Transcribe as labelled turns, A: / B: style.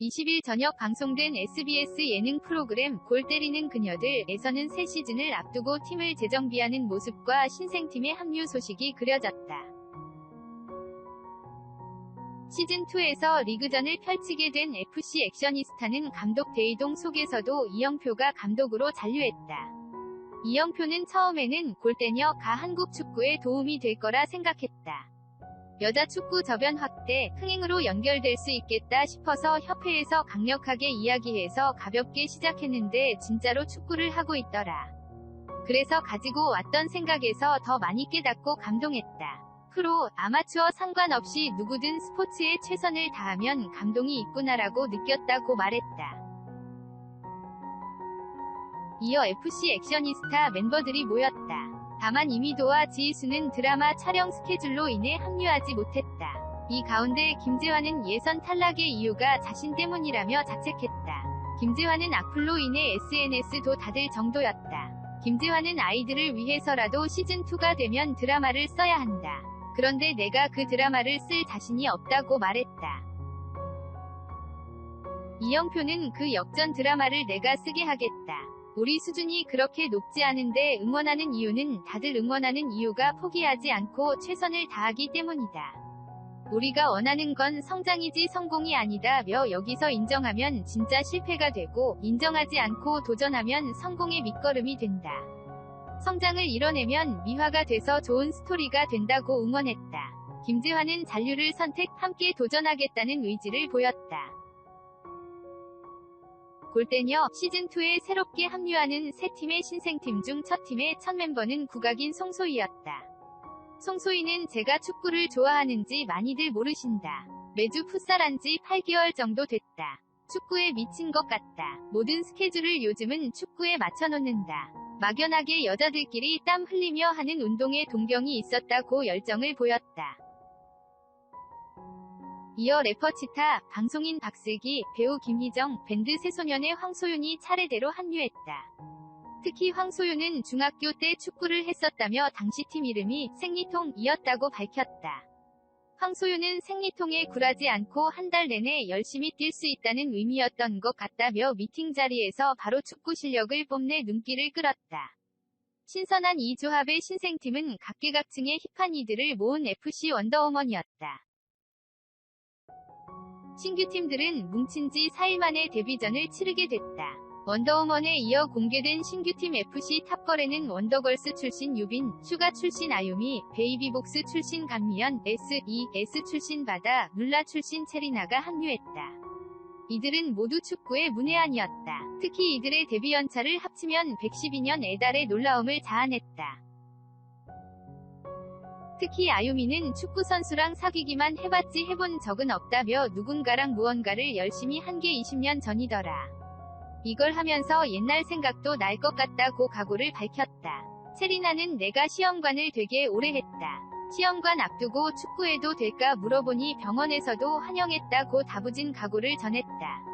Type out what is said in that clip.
A: 20일 저녁 방송된 SBS 예능 프로그램 골 때리는 그녀들에서는 새 시즌을 앞두고 팀을 재정비하는 모습과 신생팀의 합류 소식이 그려졌다. 시즌2에서 리그전을 펼치게 된 FC 액션이스타는 감독 대이동 속에서도 이영표가 감독으로 잔류했다. 이영표는 처음에는 골대녀가 한국 축구에 도움이 될 거라 생각했다. 여자 축구 저변 확대, 흥행으로 연결될 수 있겠다 싶어서 협회에서 강력하게 이야기해서 가볍게 시작했는데 진짜로 축구를 하고 있더라. 그래서 가지고 왔던 생각에서 더 많이 깨닫고 감동했다. 프로, 아마추어 상관없이 누구든 스포츠에 최선을 다하면 감동이 있구나라고 느꼈다고 말했다. 이어 FC 액션이스타 멤버들이 모였다. 다만 이미도와 지희수는 드라마 촬영 스케줄로 인해 합류하지 못했다. 이 가운데 김재환은 예선 탈락의 이유가 자신 때문이라며 자책했다. 김재환은 악플로 인해 SNS도 닫을 정도였다. 김재환은 아이들을 위해서라도 시즌2가 되면 드라마를 써야 한다. 그런데 내가 그 드라마를 쓸 자신이 없다고 말했다. 이영표는 그 역전 드라마를 내가 쓰게 하겠다. 우리 수준이 그렇게 높지 않은데 응원하는 이유는 다들 응원하는 이유가 포기하지 않고 최선을 다하기 때문이다. 우리가 원하는 건 성장이지 성공이 아니다며 여기서 인정하면 진짜 실패가 되고 인정하지 않고 도전하면 성공의 밑거름이 된다. 성장을 이뤄내면 미화가 돼서 좋은 스토리가 된다고 응원했다. 김재환은 잔류를 선택 함께 도전하겠다는 의지를 보였다. 골대녀 시즌2에 새롭게 합류하는 새 팀의 신생팀 중 첫 팀의 첫 멤버는 국악인 송소희였다. 송소희는 제가 축구를 좋아하는지 많이들 모르신다. 매주 풋살한 지 8개월 정도 됐다. 축구에 미친 것 같다. 모든 스케줄을 요즘은 축구에 맞춰놓는다. 막연하게 여자들끼리 땀 흘리며 하는 운동에 동경이 있었다고 열정을 보였다. 이어 래퍼 치타, 방송인 박슬기, 배우 김희정, 밴드 새소년의 황소윤이 차례대로 합류했다. 특히 황소윤은 중학교 때 축구를 했었다며 당시 팀 이름이 생리통이었다고 밝혔다. 황소윤은 생리통에 굴하지 않고 한 달 내내 열심히 뛸 수 있다는 의미였던 것 같다며 미팅 자리에서 바로 축구 실력을 뽐내 눈길을 끌었다. 신선한 이 조합의 신생팀은 각계각층의 힙한 이들을 모은 FC 원더우먼이었다. 신규 팀들은 뭉친 지 4일 만에 데뷔전을 치르게 됐다. 원더우먼에 이어 공개된 신규팀 FC 탑걸에는 원더걸스 출신 유빈, 슈가 출신 아유미, 베이비복스 출신 감미연, S.E.S 출신 바다, 룰라 출신 체리나가 합류했다. 이들은 모두 축구의 문외한이었다. 특히 이들의 데뷔 연차를 합치면 112년 애달의 놀라움을 자아냈다. 특히 아유미는 축구선수랑 사귀기만 해봤지 해본 적은 없다며 누군가랑 무언가를 열심히 한 게 20년 전이더라. 이걸 하면서 옛날 생각도 날 것 같다고 각오를 밝혔다. 체리나는 내가 시험관을 되게 오래 했다. 시험관 앞두고 축구해도 될까 물어보니 병원에서도 환영했다고 다부진 각오를 전했다.